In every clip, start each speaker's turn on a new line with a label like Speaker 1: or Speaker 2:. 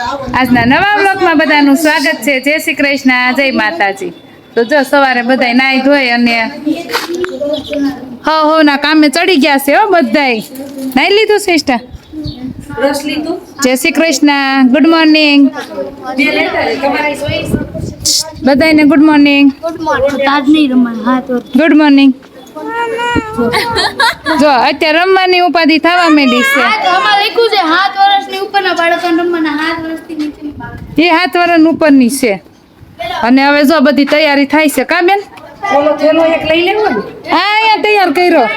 Speaker 1: આજના નવા બ્લોકમાં બધાનું સ્વાગત છે. જય શ્રી કૃષ્ણ. જય માતાજી. તો જો સવારે બધાય નાઈ ધોઈ અને હો હો ના કામે ચડી ગયા છે હો બધાય. નાઈ લીધું શ્રેષ્ઠા? જય શ્રી કૃષ્ણ. ગુડ મોર્નિંગ બધાને ગુડ મોર્નિંગ
Speaker 2: નહીં
Speaker 1: ગુડ મોર્નિંગ જો અત્યારે રમવાની ઉપાધિ થવા માંડી છે. એ હાથ વરણ ઉપરની છે. અને હવે જો બધી તૈયારી થાય છે કા બેન?
Speaker 3: થેલો એક લઈ લેવો
Speaker 1: હા અહીંયા તૈયાર કર્યો.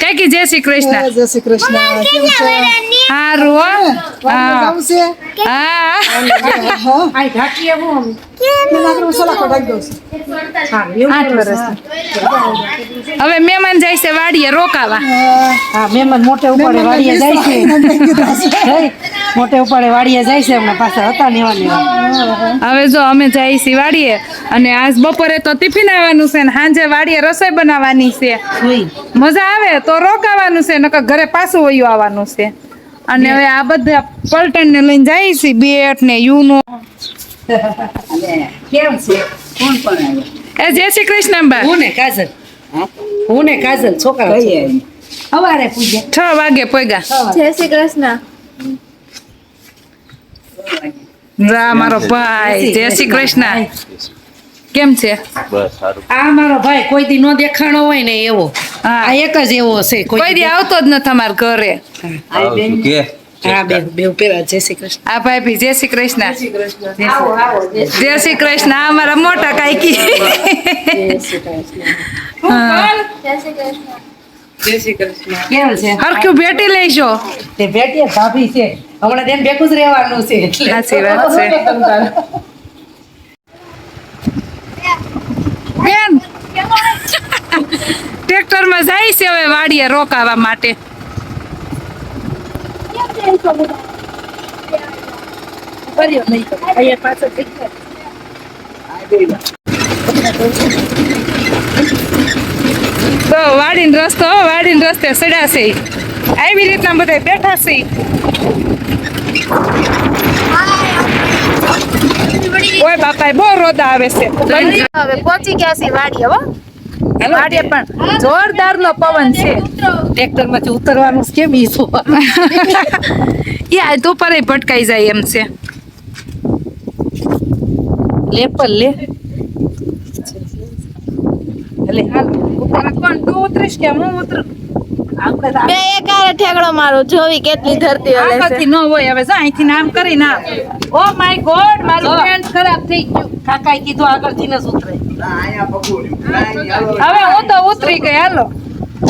Speaker 1: કઈ કી જય શ્રી કૃષ્ણ
Speaker 3: જય શ્રી કૃષ્ણ કેમ છે
Speaker 1: હારું હો હા
Speaker 3: આ ઢાકી આવું
Speaker 1: હવે મહેમાન જાય છે વાડીએ રોકાવા.
Speaker 3: હા.
Speaker 4: હા મહેમાન મોટે ઉપાડે વાડીએ જાય છે. મોટે ઉપાડે વાડીએ જાય છે હમણાં પાછા હતા નેવા
Speaker 1: હવે જો અમે જઈ છીએ વાડીએ અને આજ બપોરે તો ટિફિન આવવાનું છે ને સાંજે વાડીએ રસોઈ બનાવવાની છે. મજા આવે તો રોકાવાનું છે નકર ઘરે પાછું વયું આવવાનું છે. અને હવે આ બધા પલટણ ને લઈને જાય છે બેટ ને યુનો.
Speaker 4: કેમ છે? કોણ પણ
Speaker 1: એ જય શ્રી કૃષ્ણ બા
Speaker 4: હું ને કાજલ? હું? ને કાજલ છોકરા સવારે પૂજ્યા.
Speaker 1: છ વાગે પોગ્યા
Speaker 2: જય શ્રી કૃષ્ણ.
Speaker 1: રા મારો ભાઈ જય શ્રી કૃષ્ણ કેમ છે
Speaker 4: આ મારો ભાઈ કોઈ દી નો દેખાણો હોય ને એવો
Speaker 1: હા.
Speaker 4: આ એક જ એવો છે
Speaker 1: કોઈ દી આવતો જ નથી અમારા ઘરે
Speaker 5: આવું છું કે
Speaker 4: હા બે બે પેલા જય શ્રી કૃષ્ણ
Speaker 1: આ ભાઈ ભી જય શ્રી કૃષ્ણ
Speaker 4: જય
Speaker 1: શ્રી કૃષ્ણ આ અમારા મોટા કાકી
Speaker 2: જય શ્રી કૃષ્ણ
Speaker 4: જય શ્રી કૃષ્ણ
Speaker 1: હરખ્યું ભેટી લઈશો.
Speaker 4: તે બેટી ભાભી છે. હમણાં તેમ ભેગું જ રહેવાનું છે. એટલે
Speaker 1: સાચી વાત છે. બેન. ટ્રેક્ટરમાં જાય છે હવે વાડીએ રોકાવા માટે. તો વાડીનો રસ્તો વાડીનો રસ્તે સડાશે આવી રીતના બધા બેઠા છે. ઓય બાપા બહુ રોદા આવે છે. હવે પહોંચી ગયા છે વાડીએ હો. વાડીએ પણ જોરદાર નો પવન છે.
Speaker 4: ટ્રેક્ટરમાંથી ઉતરવાનું કેમ ઈ જોવા
Speaker 1: યા તો પર ભટકાઈ જાય એમ છે.
Speaker 4: લે પર લે.
Speaker 1: એટલે હાલ ઉતારા કોણ? તું ઉતરીશ કે હું ઉતરું? તો
Speaker 2: બે એકારે ઠેકડો મારો જોવી કેટલી ધરતી હલે છે.
Speaker 1: આગળથી ન હોય હવે અહીંથી નામ કરી નામ ઓ માય ગોડ મારું પેન્ટ ખરાબ થઈ ગયું.
Speaker 4: કાકાએ કીધું આગળથી ન ઉતરે.
Speaker 1: હવે હું તો ઉતરી ગઈ હાલો.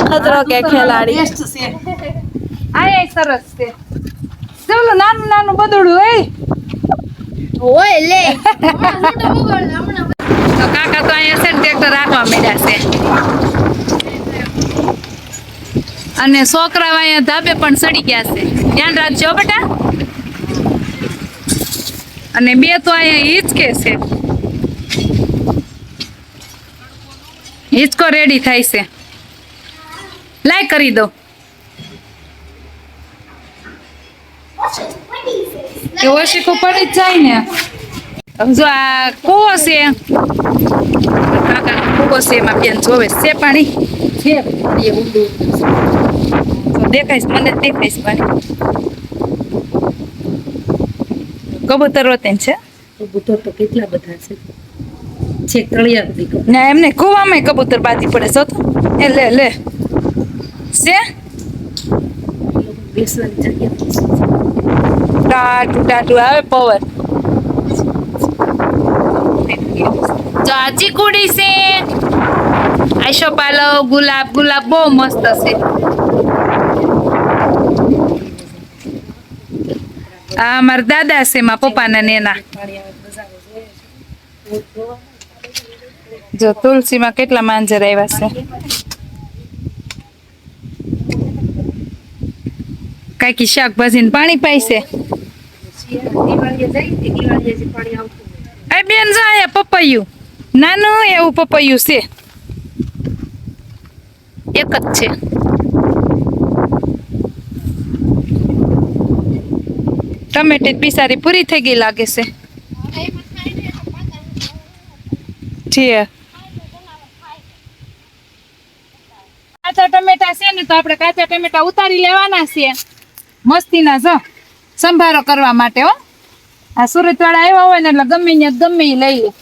Speaker 2: ખતરો કે ખેલાડી.
Speaker 4: બેસ્ટ છે.
Speaker 1: આ સરસ છે. ચાલો નાનું નાનું બદડું હોય
Speaker 2: ઓય લે.
Speaker 1: તો કાકા તો અહીંયા છે ને ટ્રેક્ટર રાખવા મળ્યા છે. અને છોકરાઓ અહીંયા ધાબે પણ સડી ગયા છે. ધ્યાન રાખજો બેટા. અને બે તો અહીંયા હિંચકે છે. હિંચકો રેડી થાય છે. લાય કરી દો. કે ઓશીકું પડી જ જાય ને. જો આ કૂવો છે કાકા કૂવો છે એમાં બેન જોવે છે છે પાણી
Speaker 4: છે એ ઊંડું
Speaker 1: તો દેખાય છે મને જ દેખાય છે પાણી કબૂતર વતન છે
Speaker 4: કબૂતર તો કેટલા બધા છે છેક તળિયા સુધી કબૂતર.
Speaker 1: ને એમને કૂવામાં કબૂતર બાજી પડે છો તો એ લે લે છે
Speaker 4: બેસવાની જગ્યા
Speaker 1: ટાટુ ટાટુ આવે પવન જો આ ચીકુડી છે. આઈશો પાલવ ગુલાબ ગુલાબ બહુ મસ્ત છે. આ મારા દાદા છે મારા પપ્પાના નેના. જો તુલસીમાં કેટલા માંજર આવ્યા છે. કાકી શાકભાજી ને પાણી પાઈશે છે.
Speaker 4: દિવાળીએ જાય ને
Speaker 1: નાનું એવું પપૈયું છે. એક જ છે. ટમેટી બિસારી પૂરી થઈ ગઈ લાગે છે. જી. કાચા ટમેટા છે ને તો આપણે કાચા ટમેટા ઉતારી લેવાના છે. મસ્તીના જો. સંભારો કરવા માટે હો. આ સુરતવાળા આવ્યા હોય ને એટલે ગમે ત્યાં ગમે લઈ લે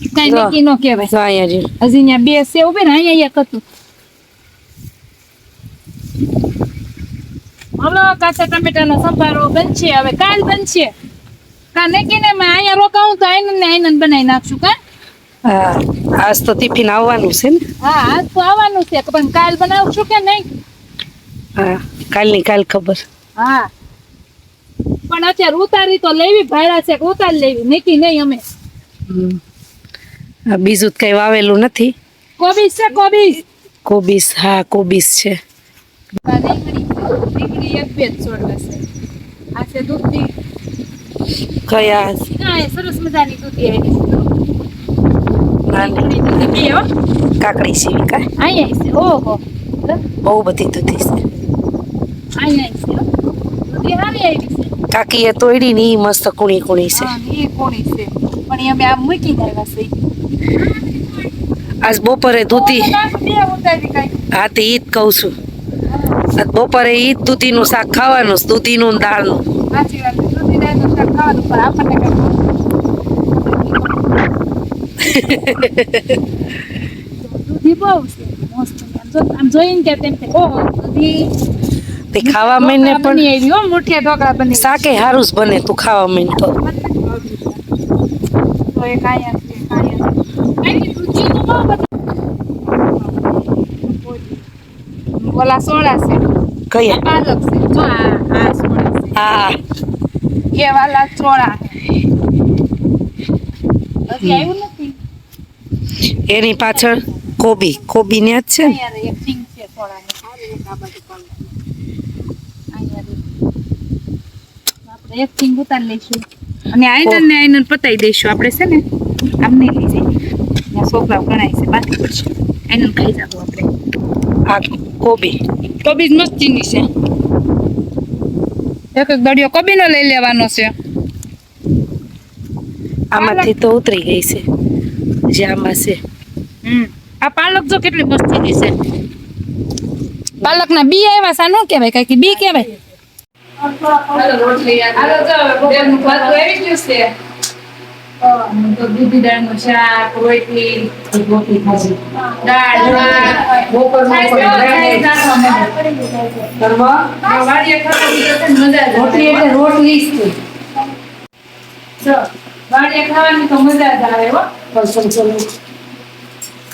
Speaker 1: કઈ. નક્કી નો કહેવાય.
Speaker 4: જો અહીંયા જો.
Speaker 1: હજી અહીંયા બે સેવ ઉભે ને અહીંયા એક હતું. હલો કાચા ટમેટાનો સંભારો બનશે હવે કાલ બનશે. કા નક્કીને મેં અહીંયા રોકાવું તો આઈને ને આઈને બનાવી નાખશું કા?
Speaker 4: હા આજ તો ટિફિન આવવાનું છે ને.
Speaker 1: હા આજ તો આવવાનું છે પણ કાલ બનાવશું કે નહીં?
Speaker 4: હા કાલની કાલ ખબર.
Speaker 1: હા. પણ અત્યારે ઉતારી તો લેવી ભાડા છે કે ઉતારી લેવી? નક્કી નહીં અમે.
Speaker 4: હમ. બીજું જ કઈ વાવેલું નથી.
Speaker 1: કોબીસ છે કોબીસ
Speaker 4: કોબીસ હા કોબીસ છે. કયા?
Speaker 1: એ સરસ મજાની દૂધી
Speaker 4: કાકડી સીવી કા
Speaker 1: અહીંયા છે ઓહો.
Speaker 4: બહુ બધી દૂધી છે.
Speaker 1: અહીંયા છે છે.
Speaker 4: કાકીએ તોડી ની મસ્ત કુણી કુણી છે
Speaker 1: કોણી છે. પણ અમે આમ મૂકી આવ્યા છે.
Speaker 4: આજ બપોરે દૂધી હા તે ઈ જ કહું છું. આજ બપોરે ઈ જ દૂધીનું શાક ખાવાનું દૂધીનું દાળનું.
Speaker 1: સાચી વાત છે. દૂધી નું શાક ખાવાનું પણ આપણને
Speaker 4: તે ખાવા મહિને પણ શાકે હારું જ બને તું ખાવા મહિને તો.
Speaker 1: તો એ કાયા છે કાયા ઓલા સોળા છે.
Speaker 4: કયા?
Speaker 1: પાલક છે. જો આ આ સોળા છે.
Speaker 4: હા.
Speaker 1: એ વાલા ચોળા હજી આવ્યું નથી?
Speaker 4: એની પાછળ કોબી. કોબી ને જ છે
Speaker 1: એક સિંગ ઉતારી લઈશું. અને આયન ને આઈનન પતાઈ દઈશું. આપણે છે ને આમ નહીં લઈ જાય. છોકરાઓ ગણાય છે બાકી પડશે આઈનન ખાઈ જાવ આપણે.
Speaker 4: આ કોબી.
Speaker 1: કોબીજ મસ્તીની છે. એક એક દડિયો કોબીનો લઈ લેવાનો છે.
Speaker 4: આમાંથી તો ઉતરી ગઈ છે. જે આમાં છે.
Speaker 1: હમ. આ પાલક જો કેટલી મસ્તીની છે. પાલકના બી આવ્યા સા નો કહેવાય? કઈ બી કહેવાય? રોટલી હાલો આવી ગયું છે. તો દૂધી દાળનું શાક રોટલી દાળ ભાત છાશ લો, છાશ વાડીએ ખાવાની તો મજા જ આવે.
Speaker 4: રોટલી જ
Speaker 1: જો, વાડીએ ખાવાની તો મજા જ આવે હો.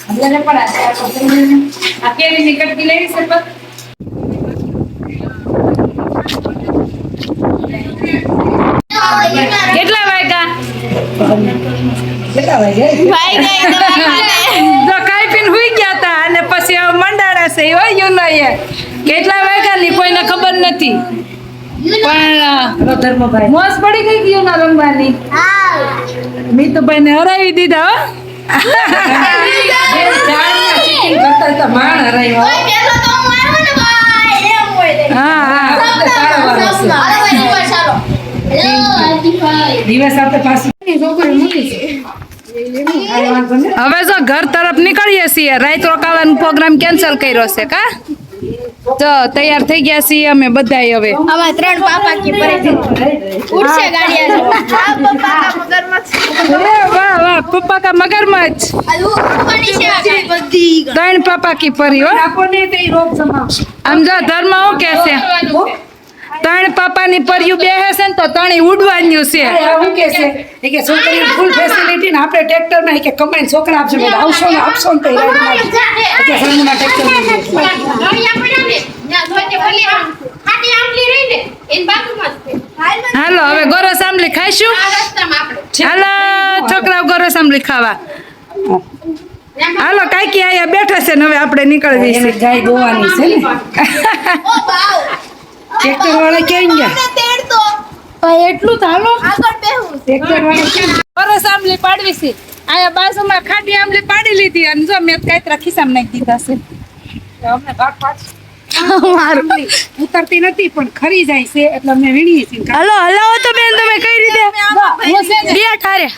Speaker 1: અત્યારે પણ આ કેરી આપણે આ કેરીની કટકી લેવી છે પણ કેટલા વાગ્યા
Speaker 2: ભાઈ ગઈ દવાખાને.
Speaker 1: જો ખાઈ પીને હુઈ ગયા હતા અને પછી હવે મંડાણા છે હો યુનો એ કેટલા વાગ્યાની કોઈને ખબર નથી. પણ
Speaker 4: ધર્મભાઈ.
Speaker 1: પડી ગઈ યુનો રમવાની તો ભાઈને હરાવી દીધા હો.
Speaker 2: ને એમ હોય રે.
Speaker 1: હવે જો ઘર તરફ નીકળીએ છીએ. રાત રોકાવાનો પ્રોગ્રામ કેન્સલ કર્યો છે કા? તો તૈયાર થઈ ગયા છીએ અમે બધાય હવે.
Speaker 2: આમાં ત્રણ પાપા કી ઉડશે ગાડી આ પપ્પા કા મગરમચ્છ
Speaker 1: અરે વાહ વાહ પપ્પા કા મગરમચ્છ ત્રણ પાપા કી પરી હો. આમ જો ધર્મ હું કે છે. ત્રણ પાપાની પરિયું બેહે છે ને તો ત્રણેય ઉડવાનું છે.
Speaker 4: હું કે છે? એ કે છોકરીને ફૂલ ફેસિલિટી ને આપણે ટ્રેક્ટરમાં કે કમાઈને છોકરા આપશે મેં આવશો ને આપશો ને તો એટલે ફ્રેન્ડમાં ટ્રેક્ટર.
Speaker 1: હાલો હવે ગોરો સાંભળી ખાઈશું?
Speaker 6: આ
Speaker 1: હાલો છોકરાઓ ગોરો સાંભળી ખાવા. હાલો કાકી આયા બેઠા છે ને હવે આપણે નીકળવી છે
Speaker 4: ગાય ગોવાની છે ને. ટ્રેક્ટર વાળા ક્યાં ગયા?
Speaker 1: એટલું
Speaker 2: ચાલો
Speaker 4: ટ્રેક્ટર વાળા
Speaker 1: ગોરસ આંબલી પાડવી છે. આયા બાજુમાં ખાટી આંબલી પાડી લીધી અને જો મેં કઈ રાખી સામે નાખી દીધા છે.
Speaker 4: અમને ભાગ પાડ ઉતરતી નથી પણ ખરી જાય છે એટલે અમે વીણીએ છીએ.
Speaker 2: હલો હલાવો તો બેન તમે કઈ રીતે? બે ઠારે.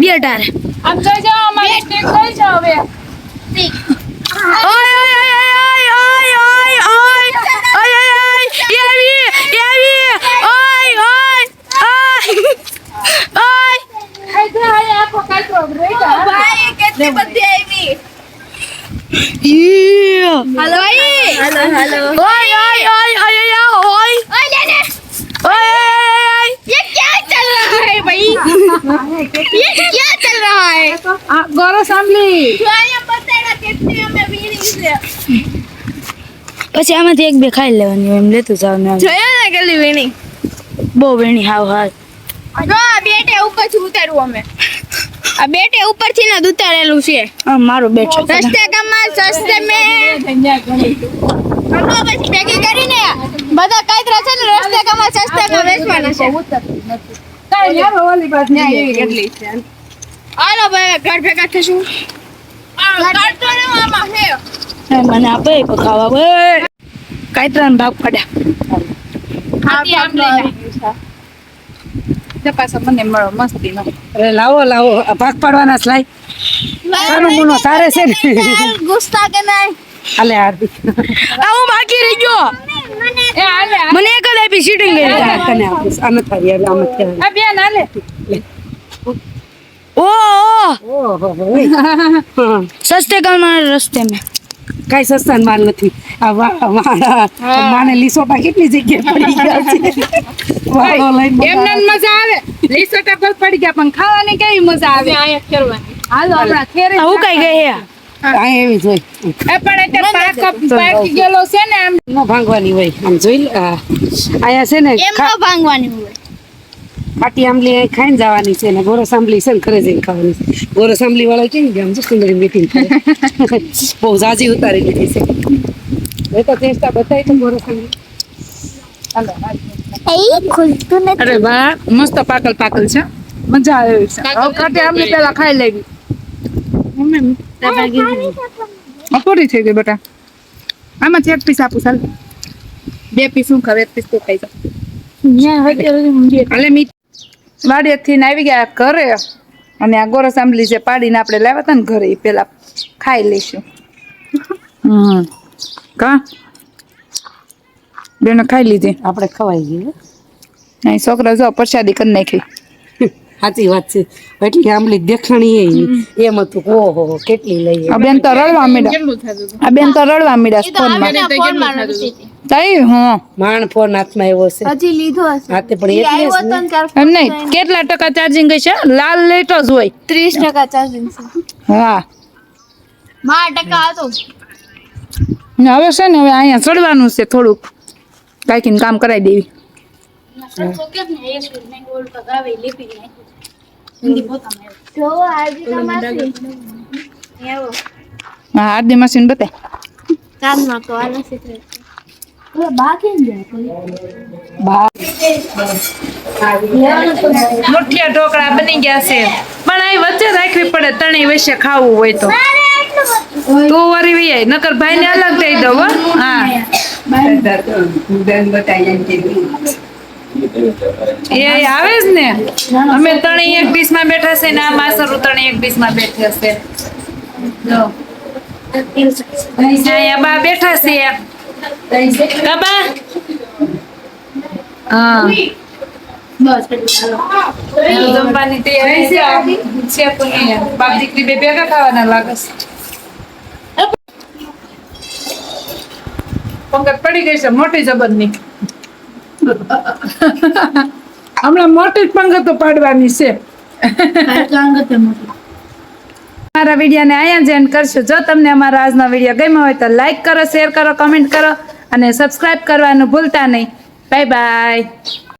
Speaker 2: બે ઠારે.
Speaker 1: આમ જોઈ જાઓ અમારી હવે.
Speaker 2: ઓય ઓય ઓય ઓય ઓય એવી એવી ઓય ઓય ઓય ઓય
Speaker 6: ભાઈ કેટલી બધી આવી
Speaker 2: ઈયો.
Speaker 6: હલો હલો હલો
Speaker 2: ઓય ઓય ઓય ઓય ઓય ઓય
Speaker 6: ओए लेने
Speaker 2: ઓય
Speaker 6: ये क्या चल रहा है भाई ये क्या चल रहा है
Speaker 1: આ ગોરો
Speaker 2: પછી આમાંથી એક બે ખાઈ લેવાની એમ લેતું જાવ ને
Speaker 6: જોયો ને કેલી વીણી?
Speaker 2: બહુ વેણી હાવ હાવ.
Speaker 6: જો આ બેટે ઉપરથી ઉતાર્યું અમે. આ બેટે ઉપરથી ને ઉતારેલું છે.
Speaker 2: હા મારો બેટ છે.
Speaker 6: સસ્તે કમાલ સસ્તે મેં હલો પછી ભેગી કરીને બધા કાયદરા છે ને રસ્તે કમાલ સસ્તે મેં વેચવાના છે.
Speaker 1: કાઈ યાર ઓલી હાલો ઓલી કેટલી છે
Speaker 6: આલો ભાઈ ઘર ભેગા થશું કરતો ને આમાં હે
Speaker 2: મને આપે પકાવા બે કઈ ત્રણ ભાગ પડ્યા.
Speaker 1: પાછા મને મળો મસ્તી
Speaker 4: અરે લાવો લાવો. ભાગ પાડવાના સ્લાઈ સારું છે ને.
Speaker 2: બાકી રહી ગયો. મને એક જ આપી શીટિંગ
Speaker 4: લઈ તને આપીશ આમ થારી આવે આમ થારી
Speaker 2: રસ્તે મેં.
Speaker 4: કઈ સસ્તા માલ નથી. આ મારા માને લીસોટા કેટલી જગ્યાએ પડી ગયા છે.
Speaker 1: એમને મજા આવે. લીસોટા પર પડી ગયા પણ ખાવાની કઈ મજા આવે? હાલો ખેરી
Speaker 2: હું કઈ ગઈ હે?
Speaker 4: આ એવી જ
Speaker 1: એ પણ એટલે પાક પાકી ગયેલો છે ને એમ
Speaker 4: નો ભાંગવાની હોય આમ જોઈ લે અહીંયા છે ને
Speaker 6: એમ ન ભાંગવાની હોય.
Speaker 4: ખાટી આંબલી અહીં ખાઈને જવાની છે ને ગોરસ આંબલી છે ને ઘરે જઈને ખાવાની છે. ગોરસ આંબલી વાળા કેમ ગયા? આમ જો સુંદરી મીટિંગ બહુ જાજી ઉતારી લીધી છે. એ તો ચેસ્ટા બતાવી તો ગોરસ આંબલી
Speaker 1: અરે વાહ મસ્ત પાકલ પાકલ છે. મજા આવે છે. આંબલી પેલા ખાઈ લેવી. આ પૂરી થઈ ગઈ બેટા. આમાં એક પીસ આપું ચાલ. બે પીસ હું ખાવે એક પીસ તું ખાઈ જા. હાલે મી વાડિયાથી આવી ગયા ઘરે. અને આ ગોરસ આંબલી જે પાડીને આપણે લાવ્યા હતા ને ઘરે એ પેલા ખાઈ લઈશું. હમ. કા? બેને ખાઈ લીધી.
Speaker 4: આપણે ખવાઈ ગયું.
Speaker 1: અહીં છોકરા જો પ્રસાદી કરી નાખી.
Speaker 4: સાચી વાત છે. એટલી આંબલી દેખાણી એ એમ હતું કે ઓહો કેટલી લઈ
Speaker 1: આ બેન તો રડવા મીડા આ બેન તો રડવા મીડા ફોનમાં તઈ હા.
Speaker 4: માણ ફોન હાથમાં આવ્યો છે.
Speaker 6: હજી લીધો હશે.
Speaker 4: હાથે પણ એટલે જ
Speaker 1: એમ નહીં કેટલા ટકા ચાર્જિંગ છે લાલ લાઈટ જ હોય.
Speaker 6: ત્રીસ ટકા ચાર્જિંગ છે.
Speaker 1: હા.
Speaker 6: માં ટકા હતો.
Speaker 1: ને હવે છે ને હવે અહીંયા ચડવાનું છે થોડુંક. કાંઈક કામ કરાવી દેવી.
Speaker 6: જો ગોળ પગાવી લીપી
Speaker 1: હા આરડી મશીન બતાય.
Speaker 6: કાનમાં તો આને શીખવે
Speaker 1: મુઠિયા ઢોકળા બની ગયા છે. પણ અહીં વચ્ચે રાખવી પડે તણી વચ્ચે ખાવું હોય તો. તું વરી વઈ આય નકર ભાઈ ને અલગ દઈ દઉં હો. હા. એ આવે જ ને? અમે ત્રણેય એક ડીશમાં બેઠા છે ને આ માસરું ત્રણેય એક ડીશમાં બેઠા છે. અહીંયા બેઠા છે. કબા હા. જમવાની તૈયારી છે. છે પણ ભેગા ખાવાના લાગે છે. પડી ગઈ છે, મોટી જબરની. હમણાં મોટી જ પંગતો પાડવાની છે. અમારા વિડીયોને અહીંયા જ એન્ડ કરશું. જો તમને અમારો આજનો વીડિયો ગમ્યો હોય તો લાઈક કરો શેર કરો કમેન્ટ કરો અને સબસ્ક્રાઇબ કરવાનું ભૂલતા નહીં. Bye bye